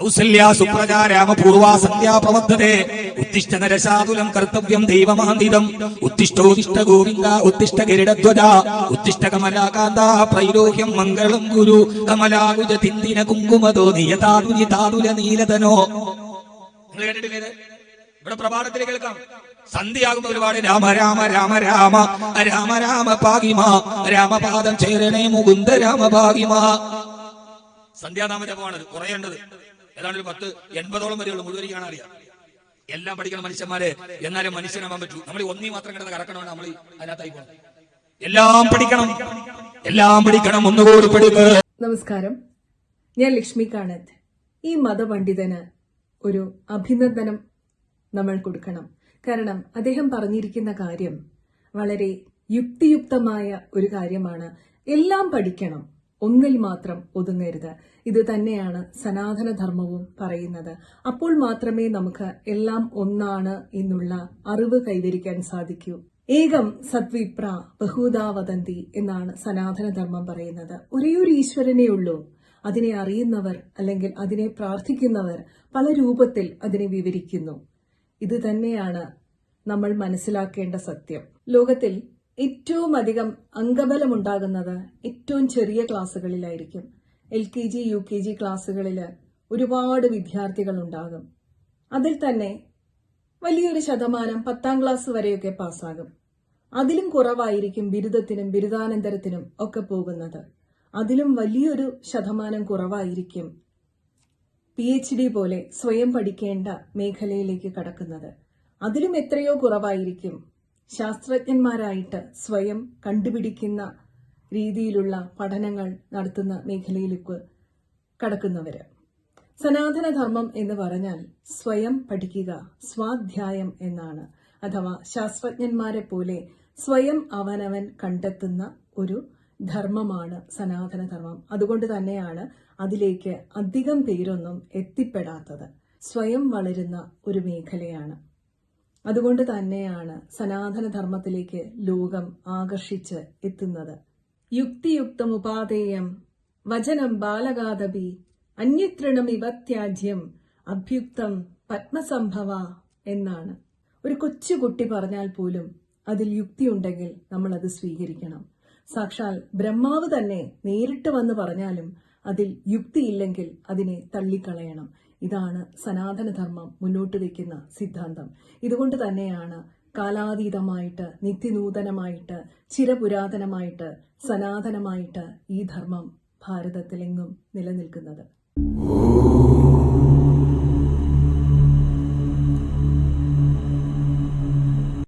കൗസല്യ സുപ്രജ രാമപൂർവ സന്ധ്യാ പ്രവർത്തതേ ഉത്തിഷ്ഠ നരശാതുലം കർത്തവ്യം ഗോവിന്ദ മംഗളം ഗുരു. നീലതനോ. കേൾക്കാം. രാമ രാമ രാമ രാമ. രാമ രാമപാദം കുറയേണ്ടത് ഏതാണ്ട് ഒരു പത്ത് എൺപതോളം വരെയുള്ള മുഴുവൻ അറിയാം. എല്ലാം പഠിക്കണം മനുഷ്യന്മാരെ. എന്നാലും മനുഷ്യനാവാൻ പറ്റൂ. നമ്മൾ ഒന്നീ മാത്രം കിടന്ന് കറക്കണമെന്ന് നമ്മൾ അതിനകത്തായി പോകണം എല്ലാം പഠിക്കണം. എല്ലാം പഠിക്കണം. ഒന്നുകൂടി പഠിക്കുക നമസ്കാരം. ഞാൻ ലക്ഷ്മി കാണത്ത് ഈ മതപണ്ഡിതന് ഒരു അഭിനന്ദനം നമ്മൾ കൊടുക്കണം. കാരണം അദ്ദേഹം പറഞ്ഞിരിക്കുന്ന കാര്യം വളരെ യുക്തിയുക്തമായ ഒരു കാര്യമാണ്. എല്ലാം പഠിക്കണം. ഒന്നിൽ മാത്രം ഒതുങ്ങരുത്. ഇത് തന്നെയാണ് സനാതനധർമ്മവും പറയുന്നത്. അപ്പോൾ മാത്രമേ നമുക്ക് എല്ലാം ഒന്നാണ് എന്നുള്ള അറിവ് കൈവരിക്കാൻ സാധിക്കൂ. ഏകം സദ്വിപ്ര ബഹുദാവതന്തി എന്നാണ് സനാതനധർമ്മം പറയുന്നത്. ഒരേയൊരു ഒരു ഈശ്വരനേ ഉള്ളൂ. അതിനെ അറിയുന്നവർ അല്ലെങ്കിൽ അതിനെ പ്രാർത്ഥിക്കുന്നവർ പല രൂപത്തിൽ അതിനെ വിവരിക്കുന്നു. ഇത് തന്നെയാണ് നമ്മൾ മനസ്സിലാക്കേണ്ട സത്യം. ലോകത്തിൽ ഏറ്റവും അധികം അംഗബലമുണ്ടാകുന്നത് ഏറ്റവും ചെറിയ ക്ലാസ്സുകളിലായിരിക്കും. L K G U K G ക്ലാസ്സുകളിൽ ഒരുപാട് വിദ്യാർത്ഥികൾ ഉണ്ടാകും അതിൽ തന്നെ വലിയൊരു ശതമാനം പത്താം ക്ലാസ് വരെയൊക്കെ പാസ്സാകും. അതിലും കുറവായിരിക്കും ബിരുദത്തിനും ബിരുദാനന്തരത്തിനും ഒക്കെ പോകുന്നത്. അതിലും വലിയൊരു ശതമാനം കുറവായിരിക്കും പി എച്ച് ഡി പോലെ സ്വയം പഠിക്കേണ്ട മേഖലയിലേക്ക് കടക്കുന്നത്. അതിലും എത്രയോ കുറവായിരിക്കും ശാസ്ത്രജ്ഞന്മാരായിട്ട് സ്വയം കണ്ടുപിടിക്കുന്ന രീതിയിലുള്ള പഠനങ്ങൾ നടത്തുന്ന മേഖലയിലേക്ക് കടക്കുന്നവര്. സനാതനധർമ്മം എന്ന് പറഞ്ഞാൽ സ്വയം പഠിക്കുക സ്വാധ്യായം എന്നാണ്. അഥവാ ശാസ്ത്രജ്ഞന്മാരെ പോലെ സ്വയം അവനവൻ കണ്ടെത്തുന്ന ഒരു ധർമ്മമാണ് സനാതനധർമ്മം. അതുകൊണ്ട് തന്നെയാണ് അതിലേക്ക് അധികം പേരൊന്നും എത്തിപ്പെടാത്തത്. സ്വയം വളരുന്ന ഒരു മേഖലയാണ്. അതുകൊണ്ട് തന്നെയാണ് സനാതനധർമ്മത്തിലേക്ക് ലോകം ആകർഷിച്ച് എത്തുന്നത്. യുക്തിയുക്തം ഉപാധേയം വചനം ബാലകാദപി അന്യതൃണമിവ ത്യാജ്യം അഭ്യുക്തം പത്മസംഭവ എന്നാണ്. ഒരു കൊച്ചുകുട്ടി പറഞ്ഞാൽ പോലും അതിൽ യുക്തിയുണ്ടെങ്കിൽ നമ്മൾ അത് സ്വീകരിക്കണം. സാക്ഷാൽ ബ്രഹ്മാവ് തന്നെ നേരിട്ട് വന്ന് പറഞ്ഞാലും അതിൽ യുക്തിയില്ലെങ്കിൽ അതിനെ തള്ളിക്കളയണം. ഇതാണ് സനാതനധർമ്മം മുന്നോട്ട് വയ്ക്കുന്ന സിദ്ധാന്തം. ഇതുകൊണ്ട് തന്നെയാണ് കാലാതീതമായിട്ട് നിത്യനൂതനമായിട്ട് ചിരപുരാതനമായിട്ട് സനാതനമായിട്ട് ഈ ധർമ്മം ഭാരതത്തിലെങ്ങും നിലനിൽക്കുന്നത്.